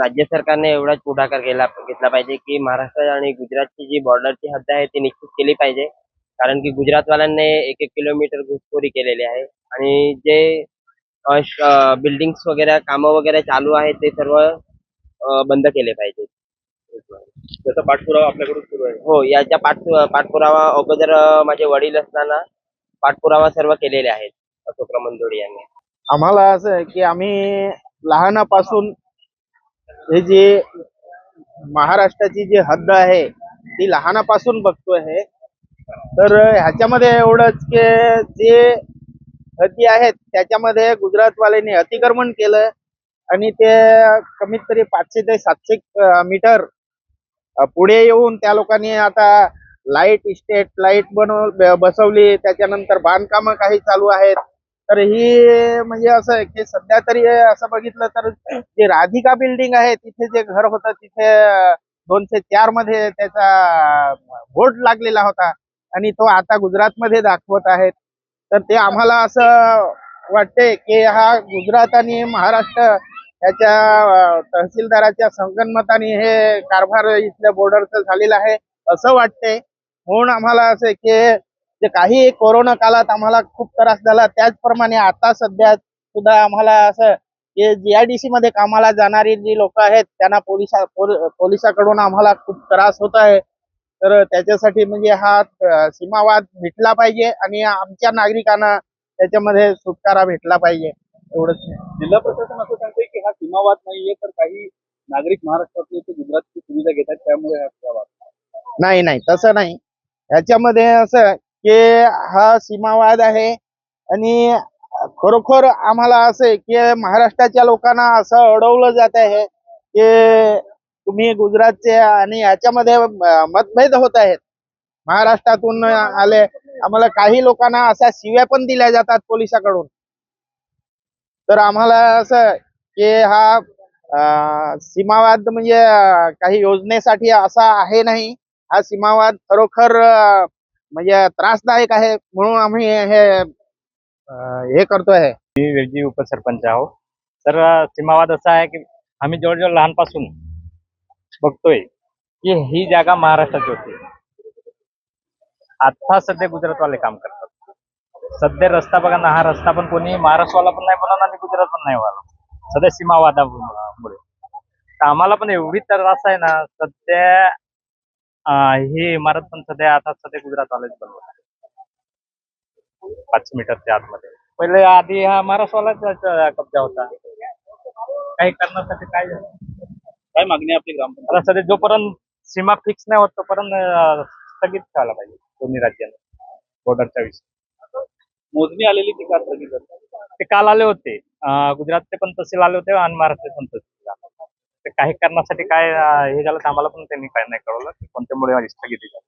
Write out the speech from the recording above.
राज्य सरकारने एवढाच पुढाकार केला घेतला पाहिजे की महाराष्ट्र आणि गुजरातची जी बॉर्डरची हद्द आहे ती निश्चित केली पाहिजे. कारण की गुजरातवाल्यांनी एक एक किलोमीटर घुसखोरी केलेली आहे. आणि जे बिल्डिंग्स वगैरे कामं वगैरे चालू आहेत ते सर्व बंद केले पाहिजे. त्याचा पाठपुरावा आपल्याकडून सुरू आहे. हो याच्या पाठ पाठपुरावा अगोदर माझे वडील असताना पाठपुरावा सर्व केलेले आहेत. अशोक मंदोडी यांनी. आम्हाला असं आहे की आम्ही लहानापासून हे जे महाराष्ट्राची जी हद्द आहे ती लहानापासून बघतोय आहे तर ह्याच्यामध्ये एवढंच की जे हद्दी आहेत त्याच्यामध्ये गुजरातवाल्यांनी अतिक्रमण केलं आणि ते कमीत तरी पाचशे ते सातशे मीटर पुढे येऊन त्या लोकांनी आता लाइट इस्टेट लाइट बनव बसवली. त्याच्यानंतर बांधकामं काही चालू आहेत. तर ही म्हणजे असं आहे की सध्या तरी असं बघितलं तर जे राधिका बिल्डिंग आहे तिथे जे घर होतं तिथे दोनशे चारमध्ये त्याचा बोर्ड लागलेला होता. आणि तो आता गुजरातमध्ये दाखवत आहेत. तर ते आम्हाला असं वाटते की हा गुजरात आणि महाराष्ट्र याच्या तहसीलदाराच्या संगनमताने हे कारभार इथल्या बॉर्डरचं झालेलं आहे असं वाटते. म्हणून आम्हाला असं की जे काही कोरोना काळात आम्हाला खूप त्रास झाला. त्याचप्रमाणे आता सध्या सुद्धा आम्हाला असं जीआयडीसी मध्ये कामाला जाणारी जी लोक आहेत त्यांना पोलिसा पोल- पोलिसाकडून आम्हाला खूप त्रास होत आहे. तर त्याच्यासाठी म्हणजे हा सीमावाद मिटला पाहिजे आणि आमच्या नागरिकांना त्याच्यामध्ये सुटकारा भेटला पाहिजे. एवढंच. जिल्हा प्रशासन असं सांगतंय की हा सीमावाद नाहीये तर काही नागरिक महाराष्ट्रातले ते गुजरातची सुविधा घेतात त्यामुळे हा नाही नाही तसं नाही. ह्याच्यामध्ये असं की हा सीमावाद आहे. आणि खरोखर आम्हाला असं आहे की महाराष्ट्राच्या लोकांना असं अडवलं जात आहे की तुम्ही गुजरातचे आणि याच्यामध्ये मतभेद होत आहेत. महाराष्ट्रातून आले आम्हाला काही लोकांना अशा शिव्या पण दिल्या जातात पोलिसाकडून. तर आम्हाला असं की हा सीमावाद म्हणजे काही योजनेसाठी असा आहे नाही. हा सीमावाद खरोखर म्हणजे त्रासदायक आहे म्हणून आम्ही हे हे करतोय. वेगळी उपसरपंच आहो. तर सीमावाद असा आहे की आम्ही जवळजवळ लहानपासून बघतोय की ही जागा महाराष्ट्राची होती. आता सध्या गुजरातवाले काम करतात. सध्या रस्ता बघा ना हा रस्ता पण कोणी महाराष्ट्रवाला पण नाही बनवला आणि गुजरात पण नाही व्हायला सध्या सीमावादामुळे. तर आम्हाला पण एवढी त्रास आहे ना सध्या ही इमारत पण सध्या आता सध्या गुजरातवालेच बनवत पाचशे मीटरच्या आतमध्ये. पहिले आधी हा महाराष्ट्रवालाच कब्जा होता. काही करण्यासाठी काय झालं? काय मागणी आपली ग्रामपंचायत आता सध्या जोपर्यंत सीमा फिक्स नाही होत तोपर्यंत स्थगित ठेवायला पाहिजे दोन्ही राज्यांना. बॉर्डरच्या विषयी. मोजणी आलेली ती का स्थगित? ते काल आले होते. गुजरातचे पण तहसील आले होते आणि महाराष्ट्राचे पण तहसील. ते काही करण्यासाठी काय हे झालं तर आम्हाला पण त्यांनी काय नाही कळवलं. कोणत्यामुळे स्थगिती झाली